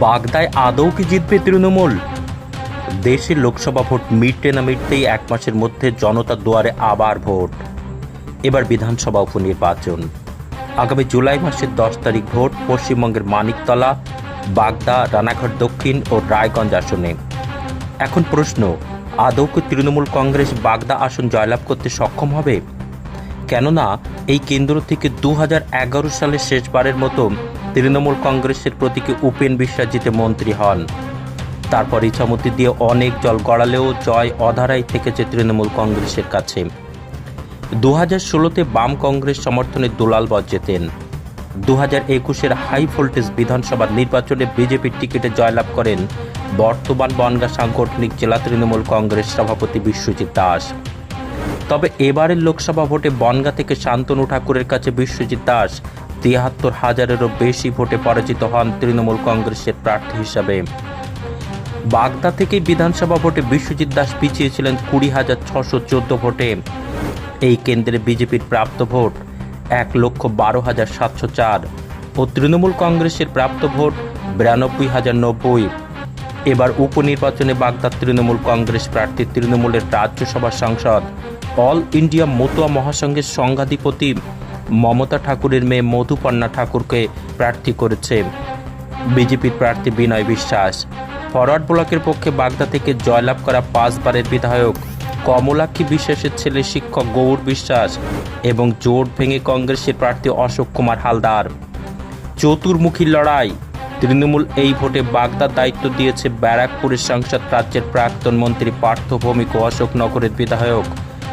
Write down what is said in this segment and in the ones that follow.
বাগদায় আদৌ কি জিতবে তৃণমূল? দেশে লোকসভা ভোট মিটতে না মিটতেই এক মাসের মধ্যে জনতার দুয়ারে আবার ভোট। এবার বিধানসভা উপনির্বাচন। আগামী জুলাই মাসের দশ তারিখ ভোট পশ্চিমবঙ্গের মানিকতলা, বাগদা, রানাঘাট দক্ষিণ ও রায়গঞ্জ আসনে। এখন প্রশ্ন, আদৌ কি তৃণমূল কংগ্রেস বাগদা আসন জয়লাভ করতে সক্ষম হবে? কেননা, এই কেন্দ্র থেকে দু সালের শেষবারের মতো তৃণমূল কংগ্রেসের প্রতীকে উপেন বিশ্বাস জিতে মন্ত্রী হন। তারপর ইচ্ছামতি দিয়ে অনেক জল গড়ালেও জয় অধারাই থেকেছে তৃণমূল কংগ্রেসের কাছে। দু হাজার ষোলোতে বাম কংগ্রেস সমর্থনে দুলাল বর জেতেন দু হাজার একুশের হাই ভোল্টেজ বিধানসভা নির্বাচনে বিজেপির টিকিটে জয়লাভ করেন বর্তমান বনগা সাংগঠনিক জেলা তৃণমূল কংগ্রেস সভাপতি বিশ্বজিৎ দাস। তবে এবারের লোকসভা ভোটে বনগা থেকে শান্তনু ঠাকুরের কাছে বিশ্বজিৎ দাস তিয়াত্তর হাজারেরও বেশি ভোটে পরাজিত হন তৃণমূল কংগ্রেসের প্রার্থী হিসাবে। বাগদা থেকে বিধানসভা ভোটে বিশ্বজিৎ দাস পিছিয়েছিলেন কুড়ি হাজার ছশো চোদ্দ ভোটে। এই কেন্দ্রে বিজেপির প্রাপ্ত ভোট এক লক্ষ বারো হাজার সাতশো চার ও তৃণমূল কংগ্রেসের প্রাপ্ত ভোট বিরানব্বই হাজার নব্বই। এবার উপনির্বাচনে বাগদার তৃণমূল কংগ্রেস প্রার্থী তৃণমূলের রাজ্যসভা সাংসদ অল ইন্ডিয়া মতুয়া মহাসংঘের সংঘাধিপতি মমতা ঠাকুরের মেয়ে মধুপর্ণা ঠাকুরকে প্রার্থী করেছে বিজেপির প্রার্থী বিনয় বিশ্বাস। ফরওয়ার্ড ব্লকের পক্ষে বাগদা থেকে জয়লাভ করা পাঁচবারের বিধায়ক কমলাক্ষী বিশ্বাসের ছেলে শিক্ষক গৌর বিশ্বাস এবং জোট ভেঙে কংগ্রেসের প্রার্থী অশোক কুমার হালদার। চতুর্মুখী লড়াই, তৃণমূল এই ভোটে বাগদার দায়িত্ব দিয়েছে ব্যারাকপুরের সাংসদ রাজ্যের প্রাক্তন মন্ত্রী পার্থ ভৌমিক ও অশোকনগরের বিধায়ক।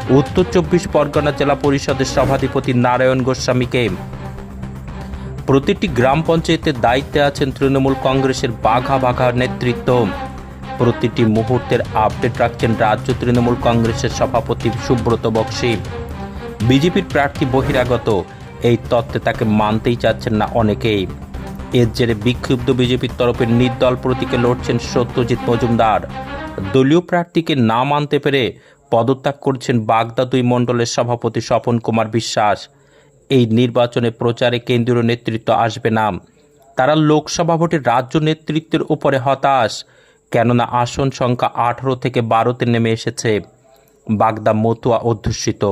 উত্তর চব্বিশ পরগনা জেলা পরিষদের সভাধিপতি নারায়ণ গোস্বামীকে প্রতিটি গ্রাম পঞ্চায়েতের দায়িত্বে আছেন তৃণমূল কংগ্রেসের বাঘা বাঘা নেতৃত্ব। প্রতিটি মুহূর্তের আপডেট রাখছেন রাজ্য তৃণমূল কংগ্রেসের সভাপতি সুব্রত বক্সি। বিজেপির প্রার্থী বহিরাগত, এই তত্ত্বে তাকে মানতেই চাচ্ছেন না অনেকেই। এর জেরে বিক্ষুব্ধ বিজেপির তরফে নির্দল প্রতীকে লড়ছেন সত্যজিৎ মজুমদার। দলীয় প্রার্থীকে না মানতে পেরে পদত্যাগ করছেন বাগদা দুই মণ্ডলের সভাপতি স্বপন কুমার বিশ্বাস। এই নির্বাচনে প্রচারে কেন্দ্রীয় নেতৃত্ব আসবে না। তারা লোকসভা ভোটে রাজ্য নেতৃত্বের উপরে হতাশ, কেননা আসন সংখ্যা আঠারো থেকে বারোতে নেমে এসেছে। বাগদা মতুয়া অধ্যুষিত।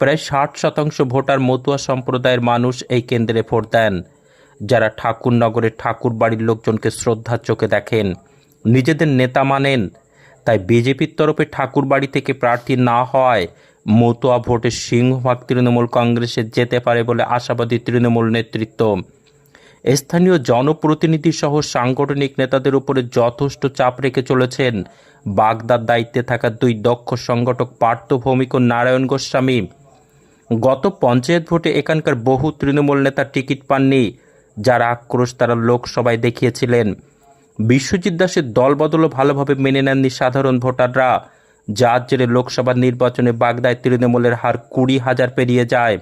প্রায় ষাট শতাংশ ভোটার মতুয়া সম্প্রদায়ের মানুষ এই কেন্দ্রে ভোট দেন। যারা ঠাকুরনগরের ঠাকুর বাড়ির লোকজনকে শ্রদ্ধার চোখে দেখেন, নিজেদের নেতা মানেন তাই বিজেপির তরফে ঠাকুরবাড়ি থেকে প্রার্থী না হওয়ায় মতুয়া ভোটে সিংহভাগ তৃণমূল কংগ্রেসে যেতে পারে বলে আশাবাদী তৃণমূল নেতৃত্ব। স্থানীয় জনপ্রতিনিধি সহ সাংগঠনিক নেতাদের উপরে যথেষ্ট চাপ রেখে চলেছেন। বাগদার দায়িত্বে থাকা দুই দক্ষ সংগঠক পার্থ ভৌমিক ও নারায়ণ গোস্বামী। গত পঞ্চায়েত ভোটে এখানকার বহু তৃণমূল নেতা টিকিট পাননি, যার আক্রোশ তারা লোকসভায় দেখিয়েছিলেন। বিশ্বজিৎ দাসের দলবদলও ভালোভাবে মেনে নেননি সাধারণ ভোটাররা। যার জেরে লোকসভা নির্বাচনে বাগদায় তৃণমূলের হার কুড়ি হাজার পেরিয়ে যায়।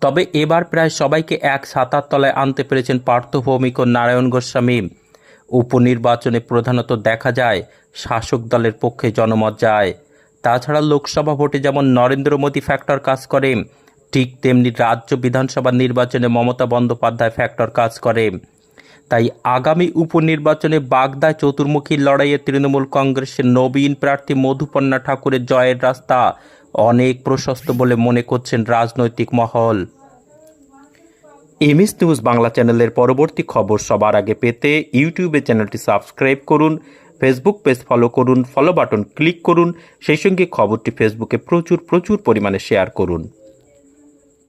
তবে এবার প্রায় সবাইকে এক সাতার তলায় আনতে পেরেছেন পার্থ ভৌমিক ও নারায়ণ গোস্বামী। উপনির্বাচনে প্রধানত দেখা যায়, শাসক দলের পক্ষে জনমত যায়। তাছাড়া লোকসভা ভোটে যেমন নরেন্দ্র মোদী ফ্যাক্টর কাজ করে, ঠিক তেমনি রাজ্য বিধানসভা নির্বাচনে মমতা বন্দ্যোপাধ্যায় ফ্যাক্টর কাজ করে। তাই আগামী উপনির্বাচনে বাগদা চতুর্মুখী লড়াইয়ে তৃণমূল কংগ্রেসের নবীন প্রার্থী মধুপর্ণা ঠাকুরের জয়ের রাস্তা অনেক প্রশস্ত বলে মনে করছেন রাজনৈতিক মহল। এমএস নিউজ বাংলা চ্যানেলের পরবর্তী খবর সবার আগে পেতে ইউটিউবে চ্যানেলটি সাবস্ক্রাইব করুন, ফেসবুক পেজ ফলো করুন ফলো বাটন ক্লিক করুন, সেই সঙ্গে খবরটি ফেসবুকে প্রচুর প্রচুর পরিমাণে শেয়ার করুন।